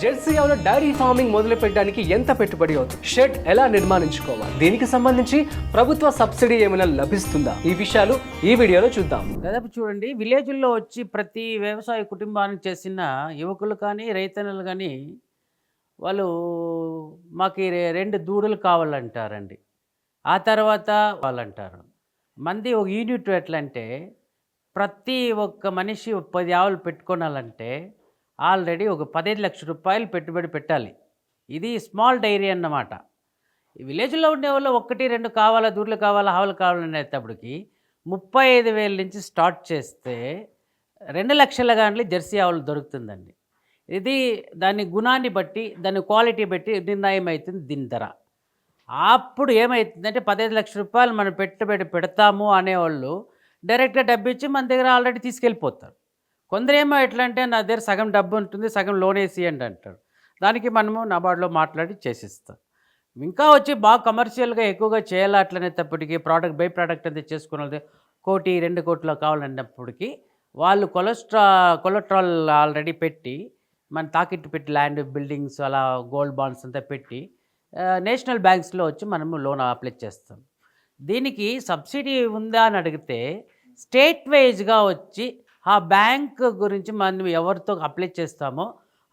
Jersey ఆవుల dairy farming మొదలు పెట్టడానికి ఎంత పెట్టుబడి అవుతుంది? షెడ్ ఎలా నిర్మాణించుకోవాలి? దీనికి సంబంధించి ప్రభుత్వ సబ్సిడీ ఏమైనా లభిస్తుందా? ఈ విషయాలు ఈ వీడియోలో చూద్దాం. దాదాపు చూడండి విలేజ్ల్లో వచ్చి ప్రతి వ్యవసాయ కుటుంబానికి చేసిన యువకులు కానీ రైతన్నలు కానీ వాళ్ళు మాకు రెండు దూడలు కావాలంటారండి. ఆ తర్వాత వాళ్ళంటారు మంది ఒక యూనిట్ ఎట్లా అంటే ప్రతి ఒక్క మనిషి పది ఆవులు పెట్టుకోనాలంటే ఆల్రెడీ ఒక పదిహేను లక్షల రూపాయలు పెట్టుబడి పెట్టాలి. ఇది స్మాల్ డైరీ అన్నమాట. ఈ విలేజ్లో ఉండే వాళ్ళు ఒక్కటి రెండు కావాలా దూడలు కావాలా ఆవులు కావాలనేటప్పటికి ముప్పై ఐదు వేల నుంచి స్టార్ట్ చేస్తే రెండు లక్షల కానీ జెర్సీ ఆవులు దొరుకుతుందండి. ఇది దాని గుణాన్ని బట్టి దాని క్వాలిటీ బట్టి నిర్ణయం అవుతుంది దీని ధర. అప్పుడు ఏమవుతుందంటే పదహైదు లక్షల రూపాయలు మనం పెట్టుబడి పెడతాము అనేవాళ్ళు డైరెక్ట్గా డబ్బు ఇచ్చి మన దగ్గర ఆల్రెడీ తీసుకెళ్ళిపోతారు. కొందరేమో ఎట్లా అంటే నా దగ్గర సగం డబ్బు ఉంటుంది సగం లోన్ వేసియండి అంటారు. దానికి మనము నాబార్డులో మాట్లాడి చేసిస్తాం. ఇంకా వచ్చి బాగా కమర్షియల్గా ఎక్కువగా చేయాలి అట్లనేటప్పటికీ ప్రోడక్ట్ బై ప్రోడక్ట్ అంతా చేసుకున్నది కోటి రెండు కోట్లు కావాలన్నప్పటికీ వాళ్ళు కొలెస్ట్రా కొలెస్ట్రాల్ ఆల్రెడీ పెట్టి మన తాకిట్టు పెట్టి ల్యాండ్ బిల్డింగ్స్ అలా గోల్డ్ బాండ్స్ అంతా పెట్టి నేషనల్ బ్యాంక్స్లో వచ్చి మనము లోన్ అప్లై చేస్తాం. దీనికి సబ్సిడీ ఉందా అని అడిగితే స్టేట్ వైజ్గా వచ్చి ఆ బ్యాంక్ గురించి మనం ఎవరితో అప్లై చేస్తామో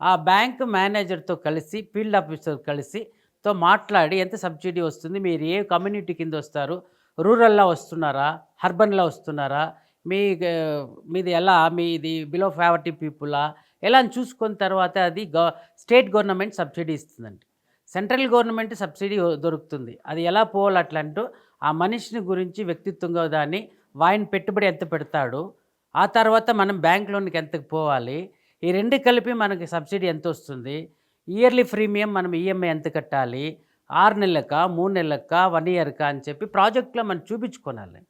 ఆ బ్యాంక్ మేనేజర్తో కలిసి ఫీల్డ్ ఆఫీసర్ కలిసి తో మాట్లాడి ఎంత సబ్సిడీ వస్తుంది మీరు ఏ కమ్యూనిటీ కింద వస్తారు రూరల్లో వస్తున్నారా అర్బన్లో వస్తున్నారా మీ మీది ఎలా మీది బిలో ఫ్యావర్టీ పీపులా ఎలా అని చూసుకున్న తర్వాత అది గవ స్టేట్ గవర్నమెంట్ సబ్సిడీ ఇస్తుందండి. సెంట్రల్ గవర్నమెంట్ సబ్సిడీ దొరుకుతుంది. అది ఎలా పోవాలి అట్లంటూ ఆ మనిషిని గురించి వ్యక్తిత్వంగా దాన్ని వాయిన్ పెట్టుబడి ఎంత పెడతాడు ఆ తర్వాత మనం బ్యాంక్ లోన్కి ఎంతకు పోవాలి? ఈ రెండు కలిపి మనకి సబ్సిడీ ఎంత వస్తుంది ఇయర్లీ ప్రీమియం మనం ఈఎంఐ ఎంత కట్టాలి? ఆరు నెలలక మూడు నెలలక వన్ ఇయర్కా అని చెప్పి ప్రాజెక్ట్లో మనం చూపించుకోవాలి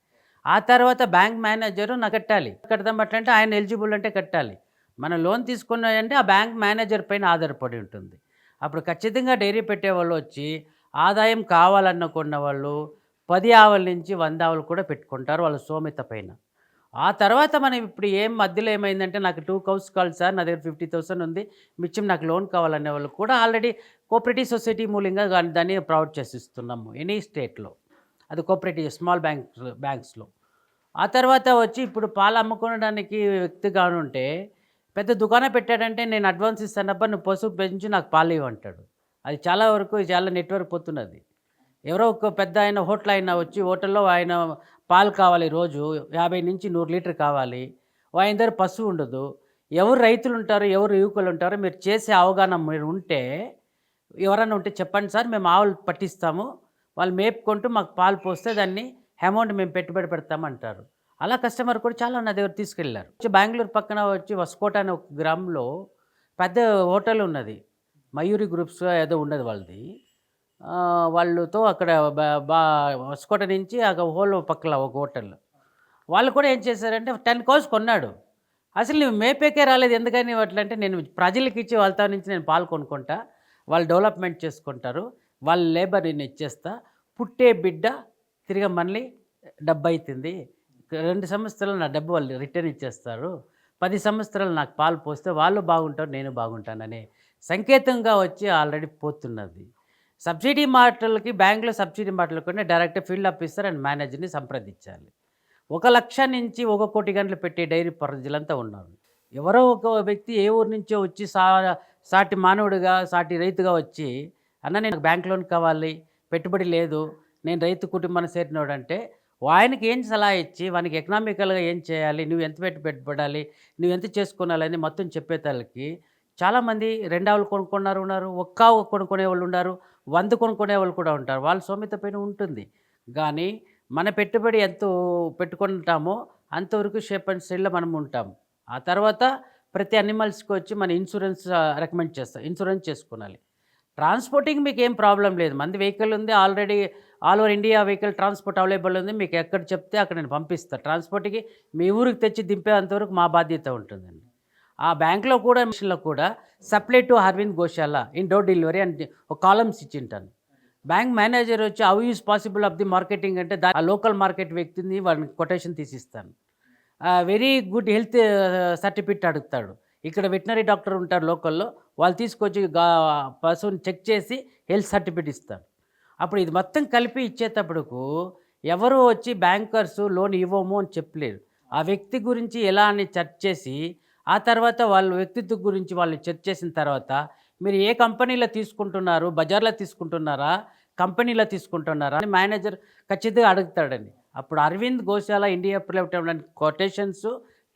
ఆ తర్వాత బ్యాంక్ మేనేజరు నాకు కట్టాలి. కడతాం అట్లంటే ఆయన ఎలిజిబుల్ అంటే కట్టాలి. మనం లోన్ తీసుకున్నాయంటే ఆ బ్యాంక్ మేనేజర్ పైన ఆధారపడి ఉంటుంది. అప్పుడు ఖచ్చితంగా డైరీ పెట్టే వాళ్ళు వచ్చి ఆదాయం కావాలనుకున్న వాళ్ళు పది ఆవుల నుంచి వంద ఆవులు కూడా పెట్టుకుంటారు వాళ్ళ సోమిత పైన. ఆ తర్వాత మనం ఇప్పుడు ఏం మధ్యలో ఏమైందంటే నాకు టూ కౌస్ కాల్ సార్ నా దగ్గర ఫిఫ్టీ థౌసండ్ ఉంది మిచ్చం నాకు లోన్ కావాలనే వాళ్ళు కూడా ఆల్రెడీ కోఆపరేటివ్ సొసైటీ మూలంగా దాన్ని ప్రొవైడ్ చేసిస్తున్నాము ఎనీ స్టేట్లో. అది కోఆపరేటివ్ స్మాల్ బ్యాంక్స్ బ్యాంక్స్లో. ఆ తర్వాత వచ్చి ఇప్పుడు పాలు అమ్ముకోవడానికి వ్యక్తి ఉంటే పెద్ద దుకాణం పెట్టాడంటే నేను అడ్వాన్స్ ఇస్తానబ్బా నువ్వు పసుపు పెంచి నాకు పాలు ఇవ్వంటాడు అది చాలా వరకు చాలా నెట్వర్క్ పోతున్నది. ఎవరో ఒక పెద్ద ఆయన హోటల్ ఆయన వచ్చి హోటల్లో ఆయన పాలు కావాలి రోజు యాభై నుంచి నూరు లీటర్ కావాలి. ఆయన దగ్గర పశువు ఉండదు. ఎవరు రైతులు ఉంటారు ఎవరు యువకులు ఉంటారో మీరు చేసే అవగాహన మీరు ఉంటే ఎవరైనా ఉంటే చెప్పండి సార్ మేము ఆవులు పట్టిస్తాము. వాళ్ళు మేపుకుంటూ మాకు పాలు పోస్తే దాన్ని అమౌంట్ మేము పెట్టుబడి పెడతామంటారు అలా కస్టమర్ కూడా చాలా నా దగ్గర తీసుకెళ్ళారు. వచ్చి బెంగళూరు పక్కన వచ్చి వస్కోట అనే ఒక గ్రామంలో పెద్ద హోటల్ ఉన్నది. మయూరి గ్రూప్స్ ఏదో ఉన్నది వాళ్ళది. వాళ్ళతో అక్కడ బా- నుంచి ఆ హోల్ పక్కల ఒక హోటల్. వాళ్ళు కూడా ఏం చేశారంటే టెన్ కోర్స్ కొన్నాడు. అసలు నువ్వు మేపేకే రాలేదు. ఎందుకని అట్లా అంటే నేను ప్రజలకు ఇచ్చి వాళ్ళతో నుంచి నేను పాలు కొనుక్కుంటా. వాళ్ళు డెవలప్మెంట్ చేసుకుంటారు. వాళ్ళ లేబర్ నేను ఇచ్చేస్తా. పుట్టే బిడ్డ తిరిగి మళ్ళీ డబ్బు అవుతుంది రెండు సంవత్సరాలు నా డబ్బు వాళ్ళు రిటర్న్ ఇచ్చేస్తారు. పది సంవత్సరాలు నాకు పాలు పోస్తే వాళ్ళు బాగుంటారు నేను బాగుంటానని సంకేతంగా వచ్చి ఆల్రెడీ పోతున్నది. సబ్సిడీ మాటలకి బ్యాంకులో సబ్సిడీ మాటలకి డైరెక్ట్ ఫీల్డ్ ఆఫీసర్ అండ్ మేనేజర్ని సంప్రదించాలి. ఒక లక్ష నుంచి ఒక కోటి గంటలు పెట్టే డైరీ ప్రజలంతా ఉన్నారు. ఎవరో ఒక వ్యక్తి ఏ ఊరు నుంచో వచ్చి సా సాటి మానవుడిగా సాటి రైతుగా వచ్చి అన్న నేను బ్యాంక్ లోన్ కావాలి పెట్టుబడి లేదు నేను రైతు కుటుంబాన్ని చేరినోడు అంటే ఆయనకి ఏం సలహా ఇచ్చి వానికి ఎకనామికల్గా ఏం చేయాలి నువ్వు ఎంత పెట్టి పెట్టుబడాలి నువ్వు ఎంత చేసుకోనాలని మొత్తం చెప్పేతాళ్ళకి చాలామంది రెండావులు కొనుక్కున్నారు ఉన్నారు ఒక్క ఆవు కొనుక్కునే వాళ్ళు ఉన్నారు వంద కొనుక్కునే వాళ్ళు కూడా ఉంటారు. వాళ్ళ సోమిత పైన ఉంటుంది. కానీ మన పెట్టుబడి ఎంత పెట్టుకుంటామో అంతవరకు షేప్ అండ్ స్టైల్లో మనం ఉంటాం. ఆ తర్వాత ప్రతి అనిమల్స్కి వచ్చి మన ఇన్సూరెన్స్ రికమెండ్ చేస్తాం ఇన్సూరెన్స్ చేసుకోవాలి ట్రాన్స్పోర్టింగ్ మీకు ఏం ప్రాబ్లం లేదు. మంది వెహికల్ ఉంది already all over India vehicle transport available ఉంది. మీకు ఎక్కడ చెప్తే అక్కడ నేను పంపిస్తాను ట్రాన్స్పోర్ట్కి మీ ఊరికి తెచ్చి దింపేంతవరకు మా బాధ్యత ఉంటుందండి. ఆ బ్యాంక్లో కూడా మిషన్లో కూడా supply to Arvind Goshala in door delivery అని ఒక కాలమ్స్ ఇచ్చింటాను బ్యాంక్ మేనేజర్ వచ్చి how is possible of the marketing అంటే దా- ఆ లోకల్ మార్కెట్ వ్యక్తిని వాళ్ళని కొటేషన్ తీసిస్తాను వెరీ గుడ్ హెల్త్ సర్టిఫికెట్ అడుగుతాడు. ఇక్కడ వెటనరీ డాక్టర్ ఉంటారు లోకల్లో వాళ్ళు తీసుకొచ్చి గా పశువుని చెక్ చేసి హెల్త్ సర్టిఫికేట్ ఇస్తారు. అప్పుడు ఇది మొత్తం కలిపి ఇచ్చేటప్పుడుకు ఎవరు వచ్చి బ్యాంకర్స్ లోన్ ఇవ్వము అని చెప్పలేరు. ఆ వ్యక్తి గురించి ఎలా అని చర్చ చేసి ఆ తర్వాత వాళ్ళ వ్యక్తిత్వం గురించి వాళ్ళు చర్చ చేసిన తర్వాత మీరు ఏ కంపెనీలో తీసుకుంటున్నారు? బజార్లో తీసుకుంటున్నారా? కంపెనీలో తీసుకుంటున్నారా? అని మేనేజర్ ఖచ్చితంగా అడుగుతాడండి. అప్పుడు Arvind Goshala India private quotations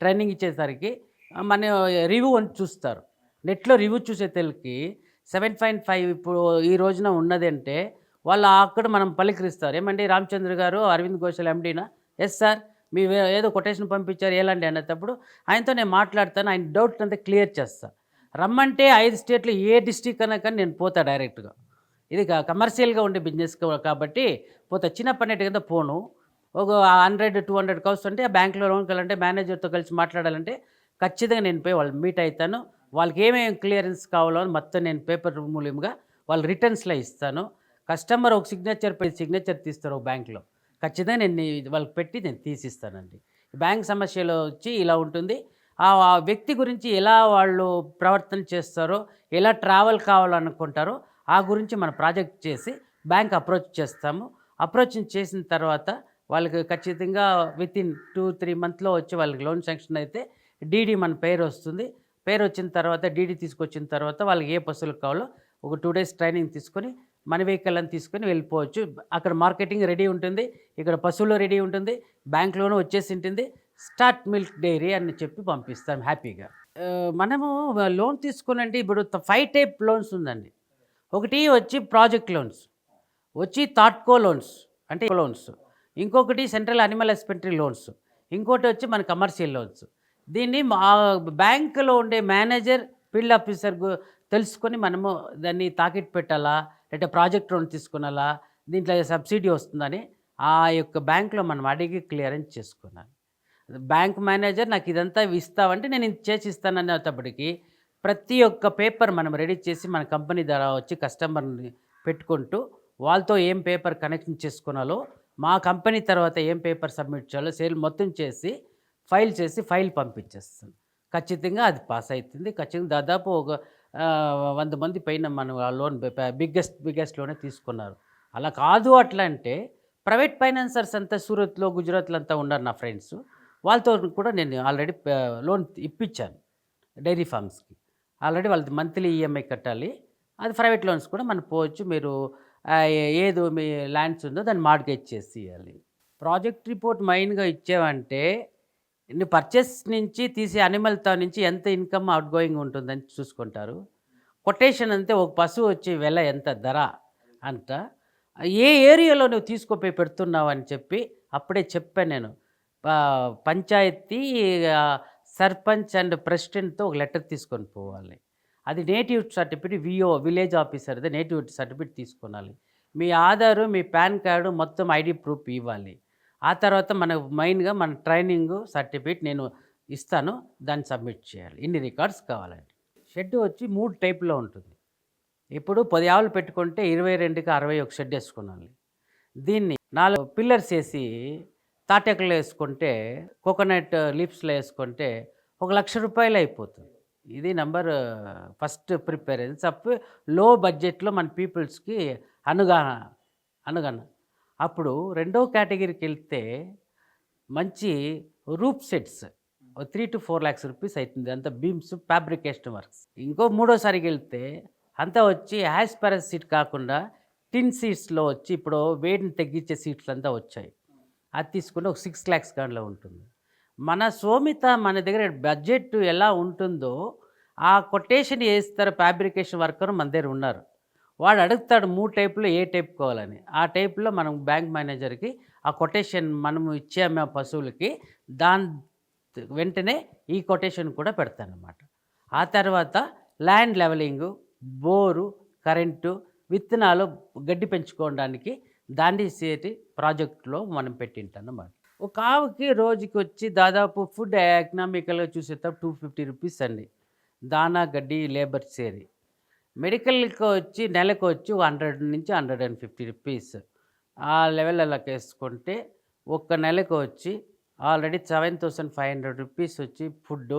training ఇచ్చేసరికి మన రివ్యూ అని చూస్తారు. నెట్లో రివ్యూ చూసే తెలుగుకి సెవెన్ పాయింట్ ఫైవ్ ఇప్పుడు ఈ రోజున ఉన్నదంటే వాళ్ళు అక్కడ మనం పలికరిస్తారు. ఏమండి రామచంద్ర గారు అరవింద్ ఘోషల్ ఎండీనా? Yes sir. మీ ఏదో కొటేషన్ పంపించారు ఎలాంటి అనేటప్పుడు ఆయనతో నేను మాట్లాడతాను ఆయన డౌట్ అంతా క్లియర్ చేస్తా. రమ్మంటే ఐదు స్టేట్లు ఏ డిస్టిక్ అన్నా కానీ నేను పోతా డైరెక్ట్గా ఇది కమర్షియల్గా ఉండే బిజినెస్ కాబట్టి పోతా. చిన్నప్పటి కింద పోను. ఒక హండ్రెడ్ టూ హండ్రెడ్ కౌస్ అంటే ఆ బ్యాంక్లో లోన్కి వెళ్ళాలంటే మేనేజర్తో కలిసి మాట్లాడాలంటే ఖచ్చితంగా నేను పోయి వాళ్ళు మీట్ అవుతాను వాళ్ళకి ఏమేమి క్లియరెన్స్ కావాలో అని మొత్తం నేను పేపర్ మూల్యంగా వాళ్ళు రిటర్న్స్లో ఇస్తాను. కస్టమర్ ఒక సిగ్నేచర్ పై సిగ్నేచర్ తీస్తారు ఒక బ్యాంక్లో ఖచ్చితంగా నేను వాళ్ళకి పెట్టి నేను తీసిస్తానండి. బ్యాంక్ సమస్యలో వచ్చి ఇలా ఉంటుంది. ఆ వ్యక్తి గురించి ఎలా వాళ్ళు ప్రవర్తన చేస్తారో ఎలా ట్రావెల్ కావాలనుకుంటారో ఆ గురించి మన ప్రాజెక్ట్ చేసి బ్యాంక్ అప్రోచ్ చేస్తాము. అప్రోచ్ చేసిన తర్వాత వాళ్ళకి ఖచ్చితంగా విత్ ఇన్ టూ త్రీ మంత్లో వచ్చి వాళ్ళకి లోన్ శాంక్షన్ అయితే డీడీ మన పేరు వస్తుంది. పేరు వచ్చిన తర్వాత డీడీ తీసుకొచ్చిన తర్వాత వాళ్ళకి ఏ పసులు కావాలో ఒక టూ డేస్ ట్రైనింగ్ తీసుకొని మన వెహికల్ అని తీసుకొని వెళ్ళిపోవచ్చు. అక్కడ మార్కెటింగ్ రెడీ ఉంటుంది. ఇక్కడ పశువులు రెడీ ఉంటుంది. బ్యాంక్లోనూ వచ్చేసి ఉంటుంది స్టార్ట్ మిల్క్ డైరీ అని చెప్పి పంపిస్తాం హ్యాపీగా. మనము లోన్ తీసుకునండి ఇప్పుడు ఫైవ్ టైప్ లోన్స్ ఉందండి. ఒకటి వచ్చి ప్రాజెక్ట్ లోన్స్ వచ్చి థాట్కో లోన్స్ అంటే లోన్స్. ఇంకొకటి సెంట్రల్ అనిమల్ హస్బెండరీ లోన్స్. ఇంకోటి వచ్చి మన కమర్షియల్ లోన్స్. దీన్ని మా బ్యాంకులో ఉండే మేనేజర్ ఫీల్డ్ ఆఫీసర్ తెలుసుకొని మనము దాన్ని తాకిట్ పెట్టాలా? అంటే ప్రాజెక్ట్ లోన్ తీసుకున్నాలా? దీంట్లో సబ్సిడీ వస్తుందని ఆ యొక్క బ్యాంకులో మనం అడిగి క్లియరెన్స్ చేసుకున్నాను. బ్యాంక్ మేనేజర్ నాకు ఇదంతా ఇస్తావంటే నేను ఇది చేసి ఇస్తాననేటప్పటికి ప్రతి ఒక్క పేపర్ మనం రెడీ చేసి మన కంపెనీ ద్వారా వచ్చి కస్టమర్ని పెట్టుకుంటూ వాళ్ళతో ఏం పేపర్ కనెక్షన్ చేసుకున్నాలో మా కంపెనీ తర్వాత ఏం పేపర్ సబ్మిట్ చేయాలో సేల్ మొత్తం చేసి ఫైల్ చేసి ఫైల్ పంపించేస్తాను. ఖచ్చితంగా అది పాస్ అవుతుంది. ఖచ్చితంగా దాదాపు ఒక వంద మంది పైన మనం ఆ లోన్ బిగ్గెస్ట్ బిగ్గెస్ట్లోనే తీసుకున్నారు. అలా కాదు అట్లా అంటే ప్రైవేట్ ఫైనాన్సర్స్ అంతా సూరత్లో గుజరాత్లో అంతా ఉన్నారు నా ఫ్రెండ్స్. వాళ్ళతో కూడా నేను ఆల్రెడీ లోన్ ఇప్పించాను డైరీ ఫార్మ్స్కి. ఆల్రెడీ వాళ్ళది మంత్లీ ఈఎంఐ కట్టాలి. అది ప్రైవేట్ లోన్స్ కూడా మనం పోవచ్చు. మీరు ఏదో మీ ల్యాండ్స్ ఉందో దాన్ని మార్గేజ్ చేసి ఇవ్వాలి ప్రాజెక్ట్ రిపోర్ట్ మెయిన్గా ఇచ్చావంటే పర్చేస్ నుంచి తీసే అనిమల్తో నుంచి ఎంత ఇన్కమ్ అవుట్ గోయింగ్ ఉంటుందని చూసుకుంటారు. కొటేషన్ అంతే ఒక పశువు వచ్చే వెల ఎంత? ధర అంట. ఏ ఏరియాలో నువ్వు తీసుకుపోయి పెడుతున్నావు అని చెప్పి అప్పుడే చెప్పాను నేను. పంచాయతీ సర్పంచ్ అండ్ ప్రెసిడెంట్తో ఒక లెటర్ తీసుకొని పోవాలి. అది నేటివ్ సర్టిఫికేట్ విఓ విలేజ్ ఆఫీసర్ది నేటివ్ సర్టిఫికేట్ తీసుకోవాలి మీ ఆధారు మీ పాన్ కార్డు మొత్తం ఐడి ప్రూఫ్ ఇవ్వాలి. ఆ తర్వాత మన మెయిన్గా మన ట్రైనింగ్ సర్టిఫికేట్ నేను ఇస్తాను దాన్ని సబ్మిట్ చేయాలి. ఇన్ని రికార్డ్స్ కావాలండి. షెడ్ వచ్చి మూడు టైప్లో ఉంటుంది. ఇప్పుడు పది ఆవులు పెట్టుకుంటే ఇరవై రెండుకి అరవై ఒక షెడ్ వేసుకున్నాను. దీన్ని నాలుగు పిల్లర్స్ వేసి తాటెకలు వేసుకుంటే కోకోనట్ లీప్స్లో వేసుకుంటే ఒక లక్ష రూపాయలు అయిపోతుంది. ఇది నంబర్ ఫస్ట్ ప్రిపేరెన్స్ అప్లో బడ్జెట్లో మన పీపుల్స్కి అనుగా అనుగన అప్పుడు రెండో కేటగిరీకి వెళ్తే మంచి roof sets three to four lakhs rupees అవుతుంది అంత బీమ్స్ ఫ్యాబ్రికేషన్ వర్క్స్. ఇంకో మూడోసారికి వెళ్తే అంతా వచ్చి యాస్పరస్ సీట్ కాకుండా టిన్ సీట్స్లో వచ్చి ఇప్పుడు వేడిని తగ్గించే సీట్లు అంతా వచ్చాయి. అది తీసుకుంటే ఒక సిక్స్ ల్యాక్స్ దాంట్లో ఉంటుంది. మన సోమిత మన దగ్గర బడ్జెట్ ఎలా ఉంటుందో ఆ కొటేషన్ వేస్తారు ఫ్యాబ్రికేషన్ వర్కర్ మన దగ్గర ఉన్నారు. వాడు అడుగుతాడు మూడు టైపులో ఏ టైప్ కావాలని. ఆ టైప్లో మనం బ్యాంక్ మేనేజర్కి ఆ కొటేషన్ మనము ఇచ్చాము ఆ పశువులకి దాని వెంటనే ఈ కొటేషన్ కూడా పెడతానమాట ఆ తర్వాత ల్యాండ్ లెవలింగు బోరు కరెంటు విత్తనాలు గడ్డి పెంచుకోవడానికి దాన్ని సేటి ప్రాజెక్టులో మనం పెట్టింటానమాట ఒక ఆవుకి రోజుకి వచ్చి దాదాపు ఫుడ్ ఎకనామికల్గా చూసేటప్పుడు టూ ఫిఫ్టీ రూపీస్ అండి. దానా గడ్డి లేబర్ సేరి మెడికల్కి వచ్చి నెలకు వచ్చి హండ్రెడ్ నుంచి హండ్రెడ్ అండ్ ఫిఫ్టీ రూపీస్. ఆ లెవెల్ అలా వేసుకుంటే ఒక్క నెలకు వచ్చి already seven thousand five hundred rupees వచ్చి ఫుడ్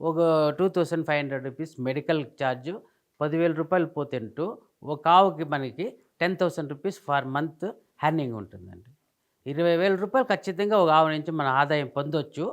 ఒక two thousand five hundred rupees medical charge పదివేల రూపాయలు పోతుంటూ ఒక ఆవుకి మనకి ten thousand rupees for month హ్యానింగ్ ఉంటుందండి. ఇరవై వేల రూపాయలు ఖచ్చితంగా ఒక ఆవు నుంచి మన ఆదాయం పొందొచ్చు.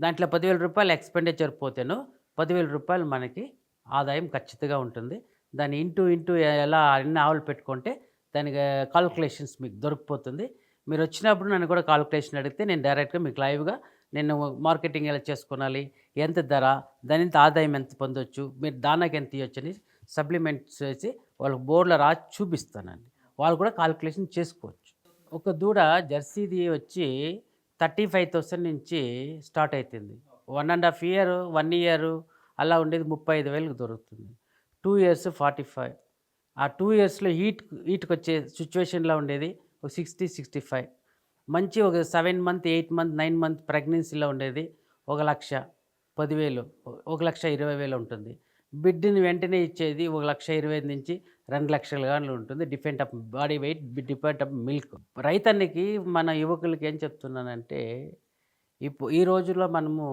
దాంట్లో పదివేల రూపాయలు ఎక్స్పెండిచర్ పోతేను పదివేల రూపాయలు మనకి ఆదాయం ఖచ్చితంగా ఉంటుంది. దాన్ని ఇంటూ ఇంటూ ఎలా అన్ని ఆవులు పెట్టుకుంటే దానికి కాల్కులేషన్స్ మీకు దొరికిపోతుంది. మీరు వచ్చినప్పుడు నన్ను కూడా కాల్కులేషన్ అడిగితే నేను డైరెక్ట్గా మీకు లైవ్గా నేను మార్కెటింగ్ ఎలా చేసుకోవాలి ఎంత ధర దాని ఎంత ఆదాయం ఎంత పొందొచ్చు మీరు దానాకి ఎంత ఇవ్వచ్చు అని సప్లిమెంట్స్ వేసి వాళ్ళకి బోర్డులో రాసి చూపిస్తానండి. వాళ్ళు కూడా కాల్కులేషన్ చేసుకోవచ్చు. ఒక దూడ జెర్సీది వచ్చి థర్టీ ఫైవ్ థౌసండ్ నుంచి స్టార్ట్ అవుతుంది one and half year one year అలా ఉండేది ముప్పై ఐదు వేలకు దొరుకుతుంది. Two years forty five. ఆ టూ ఇయర్స్లో హీట్ హీట్కి వచ్చే సిచ్యువేషన్లో ఉండేది ఒక సిక్స్టీ సిక్స్టీ ఫైవ్. మంచి ఒక seven month eight month nine month ప్రెగ్నెన్సీలో ఉండేది ఒక లక్ష పదివేలు ఒక లక్ష ఇరవై వేలు ఉంటుంది. బిడ్డని వెంటనే ఇచ్చేది ఒక లక్ష ఇరవై ఐదు నుంచి రెండు లక్షల కానీ ఉంటుంది. Depend of body weight depend of milk. రైతన్నికి మన యువకులకి ఏం చెప్తున్నానంటే ఇప్పుడు ఈ రోజుల్లో మనము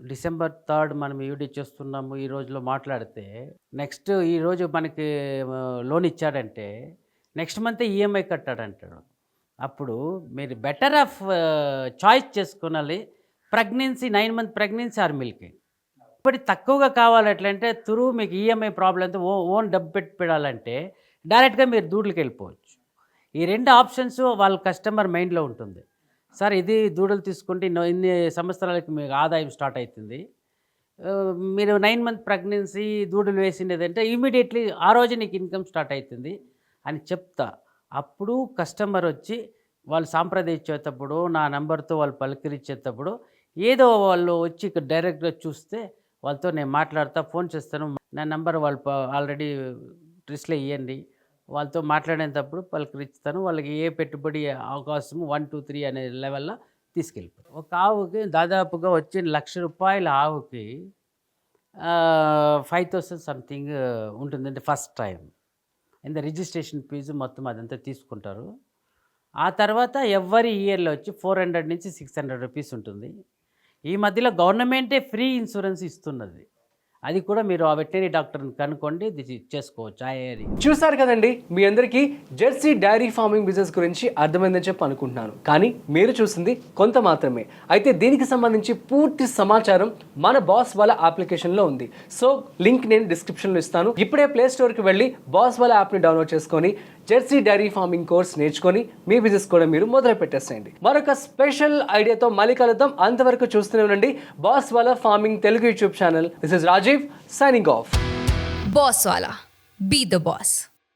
డిసెంబర్ థర్డ్ మనం యూడి చేస్తున్నాము ఈ రోజులో మాట్లాడితే నెక్స్ట్ ఈ రోజు మనకి లోన్ ఇచ్చాడంటే నెక్స్ట్ మంత్ ఈఎంఐ కట్టాడంటాడు. అప్పుడు మీరు better of choice చేసుకోనాలి pregnancy nine month pregnancy or milking ఇప్పుడు తక్కువగా కావాలి ఎట్లంటే తురు మీకు ఈఎంఐ ప్రాబ్లంతో ఓ ఓన్ డబ్బు పెట్టి పెడాలంటే డైరెక్ట్గా మీరు దూడ్లకి వెళ్ళిపోవచ్చు. ఈ రెండు ఆప్షన్స్ వాళ్ళ కస్టమర్ మైండ్లో ఉంటుంది. సార్ ఇది దూడలు తీసుకుంటే ఇన్ని సంవత్సరాలకి మీకు ఆదాయం స్టార్ట్ అవుతుంది మీరు నైన్ మంత్ ప్రెగ్నెన్సీ దూడలు వేసిండేదంటే ఇమీడియట్లీ ఆ రోజు నీకు ఇన్కమ్ స్టార్ట్ అవుతుంది అని చెప్తా. అప్పుడు కస్టమర్ వచ్చి వాళ్ళు సాంప్రదించేటప్పుడు నా నెంబర్తో వాళ్ళు పలకరించేటప్పుడు ఏదో వాళ్ళు వచ్చి ఇక్కడ డైరెక్ట్గా చూస్తే వాళ్ళతో నేను మాట్లాడతా ఫోన్ చేస్తాను. నా నెంబర్ వాళ్ళు ఆల్రెడీ డ్రెస్లో ఇవ్వండి వాళ్ళతో మాట్లాడేటప్పుడు పలకరిస్తాను. వాళ్ళకి ఏ పెట్టుబడి అవకాశం వన్ టూ త్రీ అనే లెవెల్లో తీసుకెళ్ళిపోతారు. ఒక ఆవుకి దాదాపుగా వచ్చి లక్ష రూపాయల ఆవుకి ఫైవ్ థౌసండ్ సంథింగ్ ఉంటుందండి ఫస్ట్ టైం. ఇంత రిజిస్ట్రేషన్ ఫీజు మొత్తం అదంతా తీసుకుంటారు. ఆ తర్వాత ఎవరి ఇయర్లో వచ్చి ఫోర్ హండ్రెడ్ నుంచి సిక్స్ హండ్రెడ్ రూపీస్ ఉంటుంది. ఈ మధ్యలో గవర్నమెంటే ఫ్రీ ఇన్సూరెన్స్ ఇస్తున్నది. అది కూడా మీరు ఆ వెటరీ డాక్టర్ని కనుక్కోండి ఇది చేసుకోవచ్చు. ఆ ఏరియా చూసారు కదండి మీ అందరికీ జెర్సీ డైరీ ఫార్మింగ్ బిజినెస్ గురించి అర్థమైందని చెప్పి అనుకుంటున్నాను. కానీ మీరు చూసింది కొంత మాత్రమే. అయితే దీనికి సంబంధించి పూర్తి సమాచారం మన బాస్ వాళ్ళ అప్లికేషన్లో ఉంది. సో లింక్ నేను డిస్క్రిప్షన్లో ఇస్తాను. ఇప్పుడే ప్లే స్టోర్కి వెళ్ళి బాస్ వాళ్ళ యాప్ని డౌన్లోడ్ చేసుకొని జెర్సీ డైరీ ఫార్మింగ్ కోర్స్ నేర్చుకొని మీ బిజినెస్ కూడా మీరు మొదలు పెట్టేసేయండి. మరొక స్పెషల్ ఐడియాతో మళ్ళీ కలుద్దాం. అంతవరకు చూస్తూనే ఉండండి. Boss wala farming Telugu YouTube channel. This is Rajiv signing off boss wala be the boss